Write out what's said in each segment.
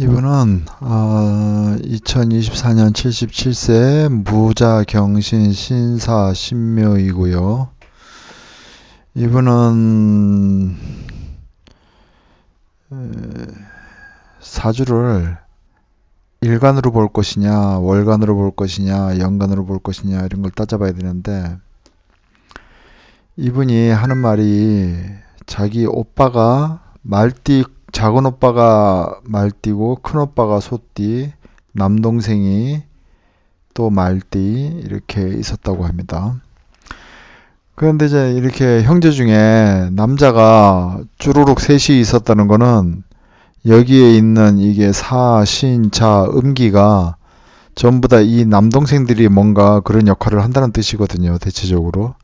이분은 어, 2024년 77세 무자 경신 신사 신묘이고요. 이분은 에, 사주를 일간으로 볼 것이냐, 월간으로 볼 것이냐, 연간으로 볼 것이냐 이런 걸 따져봐야 되는데 이분이 하는 말이 자기 오빠가 말띠 작은 오빠가 말띠고 큰 오빠가 소띠, 남동생이 또 말띠 이렇게 있었다고 합니다. 그런데 이제 이렇게 형제 중에 남자가 쭈루룩 셋이 있었다는 거는 여기에 있는 이게 사, 신, 자, 음기가 전부 다 이 남동생들이 뭔가 그런 역할을 한다는 뜻이거든요. 대체적으로.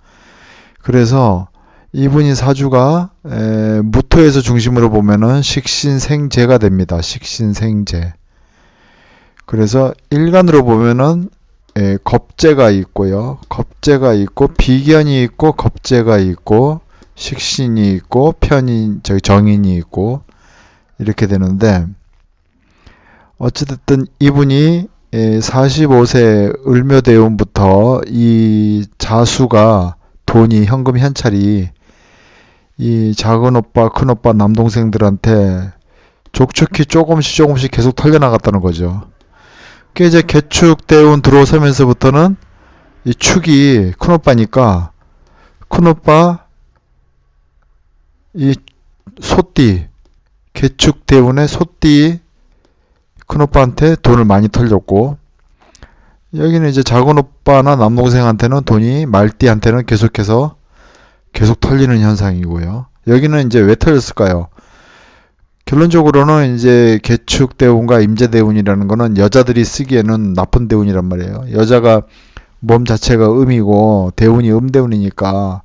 그래서 이분이 사주가 에, 무토에서 중심으로 보면은 식신생재가 됩니다. 식신생재. 그래서 일간으로 보면은 에, 겁재가 있고요. 겁재가 있고 비견이 있고 겁재가 있고 식신이 있고 편인 저기 정인이 있고 이렇게 되는데 어찌됐든 이분이 45세 을묘대운부터 이 자수가 돈이 현금 현찰이 이 작은 오빠, 큰 오빠, 남동생들한테 족축히 조금씩 조금씩 계속 털려나갔다는 거죠. 그 이제 개축 대운 들어서면서부터는 이 축이 큰 오빠니까 큰 오빠 이 소띠 개축 대운의 소띠 큰 오빠한테 돈을 많이 털렸고 여기는 이제 작은 오빠나 남동생한테는 돈이 말띠한테는 계속해서 계속 털리는 현상이고요. 여기는 이제 왜 털렸을까요? 결론적으로는 이제 개축 대운과 임재 대운이라는 거는 여자들이 쓰기에는 나쁜 대운이란 말이에요. 여자가 몸 자체가 음이고 대운이 음대운이니까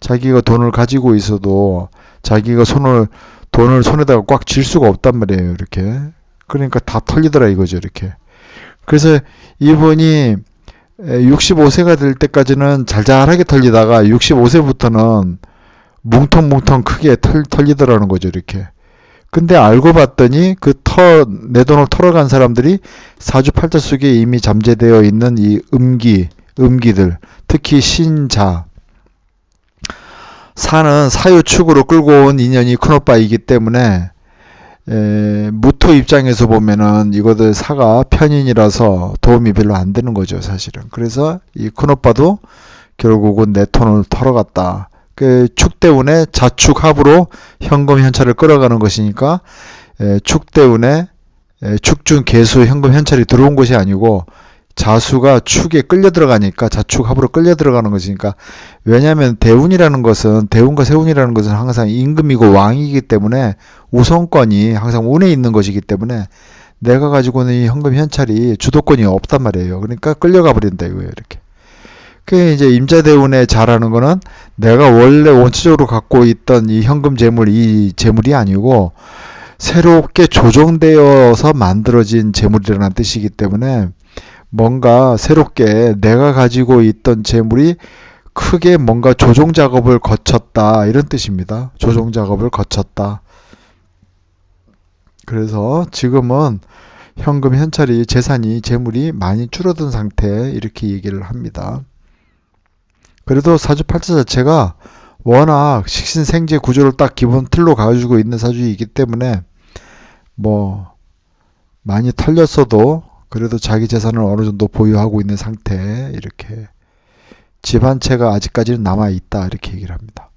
자기가 돈을 가지고 있어도 자기가 손을 돈을 손에다가 꽉 쥘 수가 없단 말이에요. 이렇게. 그러니까 다 털리더라 이거죠. 이렇게. 그래서 이분이 65세가 될 때까지는 잘잘하게 털리다가 65세부터는 뭉텅뭉텅 크게 털, 털리더라는 거죠. 이렇게. 근데 알고 봤더니 그 터, 내 돈을 털어간 사람들이 사주팔자 속에 이미 잠재되어 있는 이 음기, 음기들, 특히 신자. 사는 사유축으로 끌고 온 인연이 큰오빠이기 때문에 에, 무 토 입장에서 보면은 이것들 사가 편인이라서 도움이 별로 안 되는 거죠 사실은. 그래서 이 큰오빠도 결국은 내 돈을 털어갔다. 그 축대운의 자축합으로 현금 현찰을 끌어가는 것이니까 에, 축대운의 에, 축중 개수 현금 현찰이 들어온 것이 아니고 자수가 축에 끌려 들어가니까 자축 합으로 끌려 들어가는 것이니까 왜냐하면 대운이라는 것은 대운과 세운이라는 것은 항상 임금이고 왕이기 때문에 우선권이 항상 운에 있는 것이기 때문에 내가 가지고 있는 이 현금 현찰이 주도권이 없단 말이에요. 그러니까 끌려가 버린다 이거예요. 이렇게. 그 이제 임자대운에 잘하는 거는 내가 원래 원초적으로 갖고 있던 이 현금 재물 이 재물이 아니고 새롭게 조정되어서 만들어진 재물이라는 뜻이기 때문에 뭔가 새롭게 내가 가지고 있던 재물이 크게 뭔가 조정 작업을 거쳤다 이런 뜻입니다. 조정 작업을 거쳤다. 그래서 지금은 현금 현찰이 재산이 재물이 많이 줄어든 상태 이렇게 얘기를 합니다. 그래도 사주팔자 자체가 워낙 식신생재 구조를 딱 기본 틀로 가지고 있는 사주이기 때문에 뭐 많이 털렸어도 그래도 자기 재산을 어느 정도 보유하고 있는 상태 이렇게 집안채가 아직까지는 남아 있다 이렇게 얘기를 합니다.